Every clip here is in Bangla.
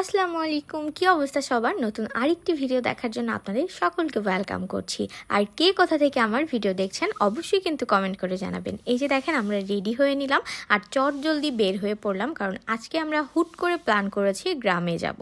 আসসালামু আলাইকুম কি অবস্থা সবার? নতুন আরেকটি ভিডিও দেখার জন্য আপনাদের সকলকে ওয়েলকাম করছি। আর কে কোথা থেকে আমার ভিডিও দেখছেন, অবশ্যই কিন্তু কমেন্ট করে জানাবেন। এই যে দেখেন, আমরা রেডি হয়ে নিলাম আর চট জলদি বের হয়ে পড়লাম, কারণ আজকে আমরা হুট করে প্ল্যান করেছি গ্রামে যাব।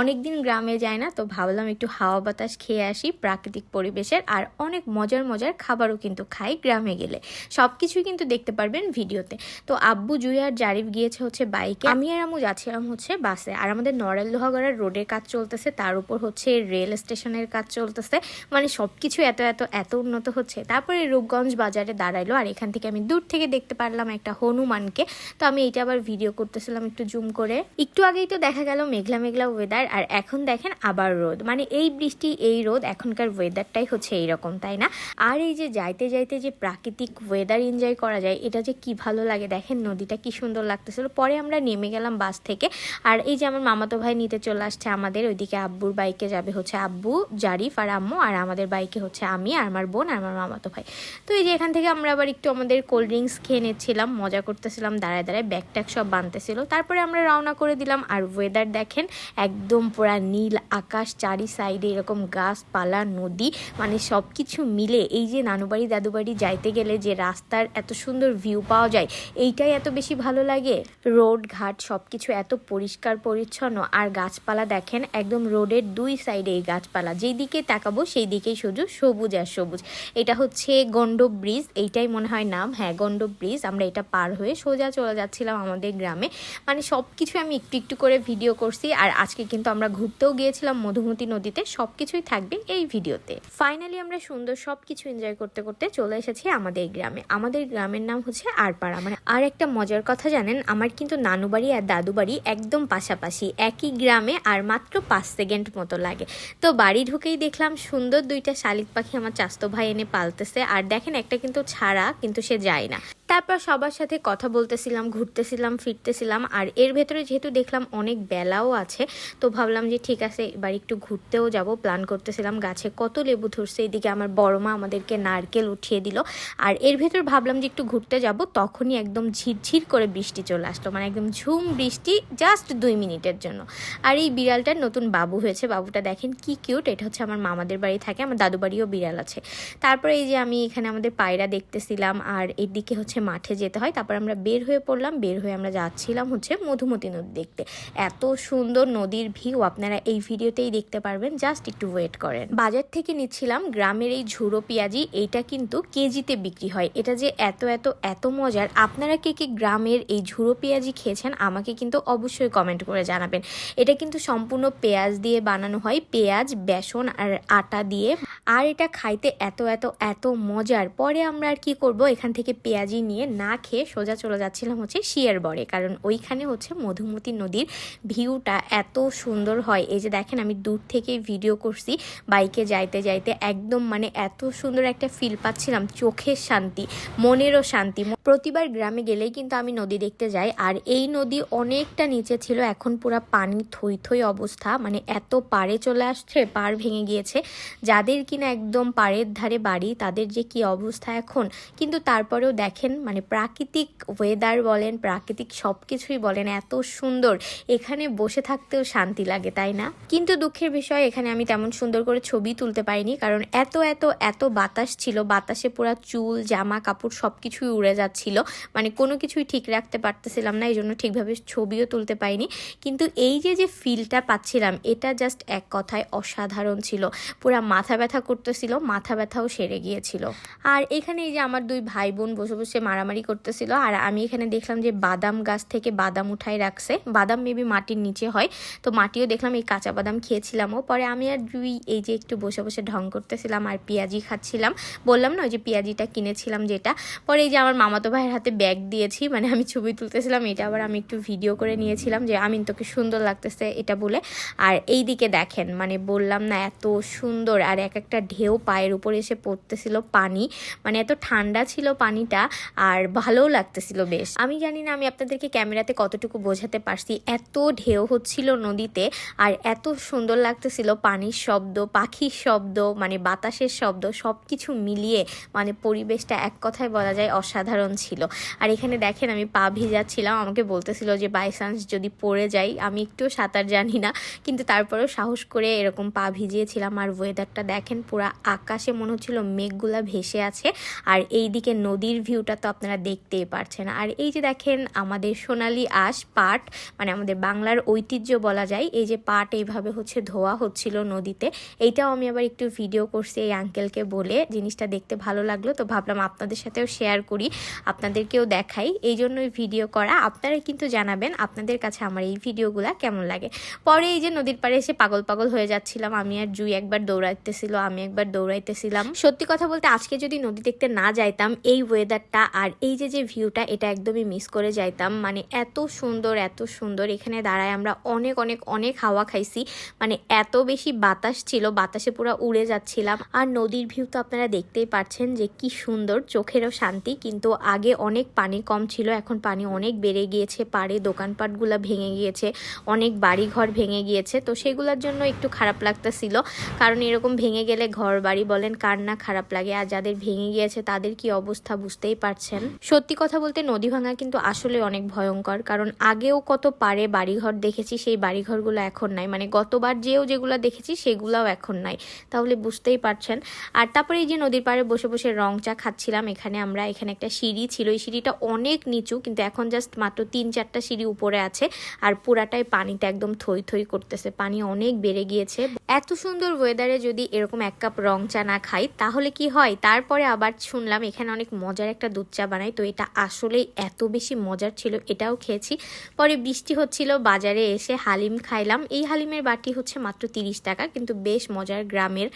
অনেক দিন গ্রামে যায় না, তো ভাবলাম একটু হাওয়া বাতাস খেয়ে আসি, প্রাকৃতিক পরিবেশের আর অনেক মজার মজার খাবারও কিন্তু খাই গ্রামে গেলে। সব কিছুই কিন্তু দেখতে পারবেন ভিডিওতে তো। আব্বু জুই আর জারিফ গিয়েছে হচ্ছে বাইকে আমি আর আমু যাচ্ছিলাম হচ্ছে বাসে আর আমাদের নড়াইল লোহাগড়ার রোডের কাজ চলতেছে, তার উপর হচ্ছে রেল স্টেশনের কাজ চলতেছে। মানে সব কিছু এত এত এত উন্নত হচ্ছে। তারপরে রূপগঞ্জ বাজারে দাঁড়াইলো, আর এখান থেকে আমি দূর থেকে দেখতে পারলাম একটা হনুমানকে। তো আমি এইটা আবার ভিডিও করতেছিলাম একটু জুম করে। একটু আগেই তো দেখা গেল মেঘলা মেঘলা ওয়েদার আর এখন দেখেন আবার রোদ। মানে এই বৃষ্টি, এই রোদ, এখনকার ওয়েদারটাই হচ্ছে এইরকম, তাই না? আর এই যে যাইতে যাইতে যে প্রাকৃতিক ওয়েদার এনজয় করা যায়, এটা যে কি ভালো লাগে দেখেন, নদীটা কি সুন্দর লাগতেছিল। পরে আমরা নেমে গেলাম বাস থেকে। আর এই যে আমার মামাতো ভাই নিতে চলে আসছে আমাদের। ওইদিকে আব্বুর বাইকে যাবে হচ্ছে আব্বু, জারিফ আর আম্মু, আর আমাদের বাইকে হচ্ছে আমি আর আমার বোন আর আমার মামাতো ভাই। তো এই যে এখান থেকে আমরা আবার একটু আমাদের কোল্ড ড্রিঙ্কস খেয়ে নিচ্ছিলাম, মজা করতেছিলাম, দাঁড়ায় দাঁড়ায় ব্যাগ ট্যাগ সব বানতেছিল। তারপরে আমরা রওনা করে দিলাম আর ওয়েদার দেখেন, একদম পুরা নীল আকাশ চারি সাইডে এরকম গাছপালা, নদী মানে সব কিছু মিলে। এই যে নানুবাড়ি, দাদুবাড়ি যাইতে গেলে যে রাস্তার এত সুন্দর ভিউ পাওয়া যায়, এইটাই এত বেশি ভালো লাগে? রোড ঘাট সব কিছু এত পরিষ্কার পরিচ্ছন্ন আর গাছপালা দেখেন, একদম রোডের দুই সাইডে এই গাছপালা। যেই দিকে তাকাবো, সেই দিকেই শুধু সবুজ আর সবুজ। এটা হচ্ছে গন্ডব ব্রিজ, এইটাই মনে হয় নাম। হ্যাঁ গন্ডব ব্রিজ, আমরা এটা পার হয়ে সোজা চলে যাচ্ছিলাম আমাদের গ্রামে। মানে সব কিছু আমি একটু একটু করে ভিডিও করছি, আর আজকে কিন্তু আমরা ঘুরতেও গিয়েছিলাম মধুমতি নদীতে। সব কিছুই থাকবে এই ভিডিওতে। ফাইনালি আমরা সুন্দর সব কিছু এনজয় করতে করতে চলে এসেছি আমাদের গ্রামে। আমাদের গ্রামের নাম হচ্ছে আরপাড়া। মানে আর একটা মজার কথা জানেন, আমার কিন্তু নানু বাড়ি আর দাদু বাড়ি একদম পাশাপাশি। একই গ্রামে আর মাত্র পাঁচ সেকেন্ড মতো লাগে। তো বাড়ি ঢুকেই দেখলাম সুন্দর দুইটা শালিক পাখি আমার চাস্তো ভাই এনে পালতেছে। আর দেখেন, একটা কিন্তু ছাড়া, কিন্তু সে যায় না। তারপর সবার সাথে কথা বলতেছিলাম, ঘুরতেছিলাম, ফিরতেছিলাম, আর এর ভেতরে যেহেতু দেখলাম অনেক বেলাও আছে, তো ভাবলাম যে ঠিক আছে, এবার একটু ঘুরতেও যাব প্ল্যান করতেছিলাম গাছে কত লেবু ধরছে, এদিকে আমার বড় মা আমাদেরকে নারকেল উঠিয়ে দিল, আর এর ভেতর ভাবলাম যে একটু ঘুরতে যাব, তখনই একদম ঝিরঝির করে বৃষ্টি চলে আসলো মানে একদম ঝুম বৃষ্টি জাস্ট দুই মিনিটের জন্য, আর এই বিড়ালটার নতুন বাবু হয়েছে, বাবুটা দেখেন কি কিউট এটা হচ্ছে আমার মামাদের বাড়ি থাকে, আমার দাদু বাড়িও বিড়াল আছে, তারপরে এই যে আমি এখানে আমাদের পায়রা দেখতেছিলাম, আর এদিকে হচ্ছে মাঠে যেতে হয়। তারপর আমরা বের হয়ে পড়লাম। বের হয়ে আমরা যাচ্ছিলাম হচ্ছে মধুমতি নদী দেখতে। এত সুন্দর নদীর ভিউ আপনারা এই ভিডিওতেই দেখতে পারবেন। জাস্ট একটু ওয়েট করেন। বাজার থেকে নিচ্ছিলাম গ্রামের এই ঝুড়ো পেঁয়াজি। এইটা কিন্তু কেজিতে বিক্রি হয়। এটা যে এত এত এত মজার। আপনারা কে কে গ্রামের এই ঝুড়ো পেঁয়াজি খেয়েছেন আমাকে কিন্তু অবশ্যই কমেন্ট করে জানাবেন। এটা কিন্তু সম্পূর্ণ পেঁয়াজ দিয়ে বানানো হয়। পেঁয়াজ, বেসন আর আটা দিয়ে। আর এটা খাইতে এত এত এত মজার। পরে আমরা আর কি করব? এখান থেকে পেঁয়াজি নিয়ে না খেয়ে সোজা চলে যাচ্ছিলাম হচ্ছে শিয়ার বরে। কারণ ওইখানে হচ্ছে মধুমতি নদীর ভিউটা এত সুন্দর হয়। এই যে দেখেন, আমি দূর থেকে ভিডিও করছি, বাইকে যাইতে যাইতে একদম মানে এত সুন্দর একটা ফিল পাচ্ছিলাম, চোখের শান্তি, মনেরও শান্তি। প্রতিবার গ্রামে গেলেই কিন্তু আমি নদী দেখতে যাই, আর এই নদী অনেকটা নিচে ছিল, এখন পুরা পানি থই থই অবস্থা মানে এত পারে চলে আসছে, পাড় ভেঙে গিয়েছে। যাদের কিনা একদম পাড়ের ধারে বাড়ি, তাদের যে কি অবস্থা এখন? কিন্তু তারপরেও দেখেন মানে প্রাকৃতিক ওয়েদার বলেন, প্রাকৃতিক সব কিছুই বলেন, এত সুন্দর। এখানে বসে থাকতেও শান্তি লাগে, তাই না? কিন্তু দুঃখের বিষয়, এখানে আমি তেমন সুন্দর করে ছবি তুলতে পারিনি, কারণ এত এত এত বাতাস ছিল, বাতাসে পুরা চুল, জামা, কাপড় সব কিছুই উড়ে যাচ্ছিল। মানে কোনো কিছুই ঠিক রাখতে পারতেছিলাম না এই জন্য ঠিকভাবে ছবিও তুলতে পারিনি। কিন্তু এই যে যে ফিলটা পাচ্ছিলাম, এটা জাস্ট এক কথায় অসাধারণ ছিল। পুরা মাথা ব্যথা করতেছিল, মাথা ব্যথাও সেরে গিয়েছিল। আর এখানে এই যে আমার দুই ভাই বোন বসে বসে মারামারি করতেছিল, আর আমি এখানে দেখলাম যে বাদাম গাছ থেকে বাদাম উঠাই রাখছে। বাদাম মেবি মাটির নিচে হয়, তো মাটিও দেখলাম এই কাঁচা বাদাম খেয়েছিলামও। পরে আমি আর দুই এই যে একটু বসে বসে ঢং করতেছিলাম আর পেঁয়াজি খাচ্ছিলাম। বললাম না ওই যে পেঁয়াজিটা কিনেছিলাম যেটা। পরে এই যে আমার মামাতো ভাইয়ের হাতে ব্যাগ দিয়েছি মানে আমি ছবি তুলতেছিলাম, এটা আবার আমি একটু ভিডিও করে নিয়েছিলাম যে আমি তোকে সুন্দর লাগতেছে এটা বলে। আর এই দিকে দেখেন মানে বললাম না, এত সুন্দর, আর এক একটা একটা ঢেউ পায়ের উপরে এসে পড়তেছিল পানি। মানে এত ঠান্ডা ছিল পানিটা আর ভালোও লাগতেছিল বেশ। আমি জানি না আমি আপনাদেরকে ক্যামেরাতে কতটুকু বোঝাতে পারছি। এত ঢেউ হচ্ছিল নদীতে আর এত সুন্দর লাগতেছিল পানির শব্দ, পাখির শব্দ মানে বাতাসের শব্দ সব কিছু মিলিয়ে মানে পরিবেশটা এক কথায় বলা যায় অসাধারণ ছিল। আর এখানে দেখেন আমি পা ভিজাচ্ছিলাম, আমাকে বলতেছিল যে বাই চান্স যদি পড়ে যাই। আমি একটু সাঁতার জানি না, কিন্তু তারপরেও সাহস করে এরকম পা ভিজিয়েছিলাম আর ওয়েদারটা দেখেন পুরো আকাশে মনে হচ্ছিল মেঘগুলা ভেসে আছে, আর এই দিকে নদীর ভিউটা তো আপনারা দেখতেই পারছেন। আর এই যে দেখেন আমাদের সোনালি আঁশ পাট মানে আমাদের বাংলার ঐতিহ্য বলা যায়, এই যে পাট এইভাবে হচ্ছে ধোয়া হচ্ছিল নদীতে। এইটাও আমি আবার একটু ভিডিও করছি এই আঙ্কেলকে বলে, জিনিসটা দেখতে ভালো লাগল, তো ভাবলাম আপনাদের সাথেও শেয়ার করি, আপনাদেরকেও দেখাই। এই জন্যই ভিডিও করা। আপনারা কিন্তু জানাবেন আপনাদের কাছে আমার এই ভিডিওগুলা কেমন লাগে। পরে এই যে নদীর পাড়ে এসে পাগল পাগল হয়ে যাচ্ছিলাম, আমি আর জুই একবার দৌড়াইতেছিল আমি একবার দৌড়াইতেছিলাম। সত্যি কথা বলতে আজকে যদি নদী দেখতে না যাইতাম, এই ওয়েদারটা আর এই যে যে ভিউটা এটা একদমই মিস করে যাইতাম। মানে এত সুন্দর এত সুন্দর। এখানে দাঁড়ায় আমরা অনেক অনেক অনেক হাওয়া খাইছি। মানে এত বেশি বাতাস ছিল, বাতাসে পুরো উড়ে যাচ্ছিলাম। আর নদীর ভিউ তো আপনারা দেখতেই পাচ্ছেন যে, কি সুন্দর, চোখেরও শান্তি। কিন্তু আগে অনেক পানি কম ছিল, এখন পানি অনেক বেড়ে গিয়েছে। পাড়ে দোকানপাটগুলো ভেঙে গিয়েছে, অনেক বাড়ি ঘর ভেঙে গিয়েছে। তো সেগুলোর জন্য একটু খারাপ লাগতেছিল। কারণ এরকম ভেঙে গেলে ঘর বাড়ি বলেন, কার না খারাপ লাগে আর যাদের ভেঙে গিয়েছে তাদের কি অবস্থা বুঝতেই পারছেন। সত্যি কথা বলতে নদী ভাঙা কিন্তু আসলে অনেক ভয়ঙ্কর, কারণ আগেও কত পারে বাড়িঘর দেখেছি, সেই বাড়িঘরগুলো এখন নাই। মানে গতবার যেও যেগুলো দেখেছি, সেগুলাও এখন নাই। তাহলে বুঝতেই পারছেন। আর তারপরে এই যে নদীর পাড়ে বসে বসে রং চা খাচ্ছিলাম, এখানে আমরা, এখানে একটা সিঁড়ি ছিল। এই সিঁড়িটা অনেক নিচু, কিন্তু এখন জাস্ট মাত্র তিন চারটা সিঁড়ি উপরে আছে আর পুরাটাই পানিতে একদম থই থই করতেছে। পানি অনেক বেড়ে গিয়েছে। এত সুন্দর ওয়েদারে যদি এরকম এক কাপ রং চা না খাই, তাহলে কি হয়? তারপরে আবার শুনলাম, এখানে অনেক মজার একটা দুধ চা বানাই, তো এটা আসলেই এত বেশি মজার ছিল, এটাও খেয়েছি। পরে বৃষ্টি হচ্ছিল, বাজারে এসে হালিম খাইলাম। এই হালিমের বাটি হচ্ছে মাত্র তিরিশ টাকা, কিন্তু বেশ মজার গ্রামের।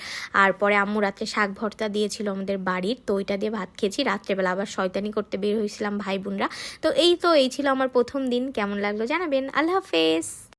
আর পরে আম্মু রাত্রে শাক ভর্তা দিয়েছিল আমাদের বাড়ির, তো ওইটা দিয়ে ভাত খেয়েছি। রাত্রেবেলা আবার শয়তানি করতে বের হয়েছিলাম ভাই বোনরা। তো এই তো, এই ছিল আমার প্রথম দিন, কেমন লাগল জানাবেন। আল্লাহ হাফেজ।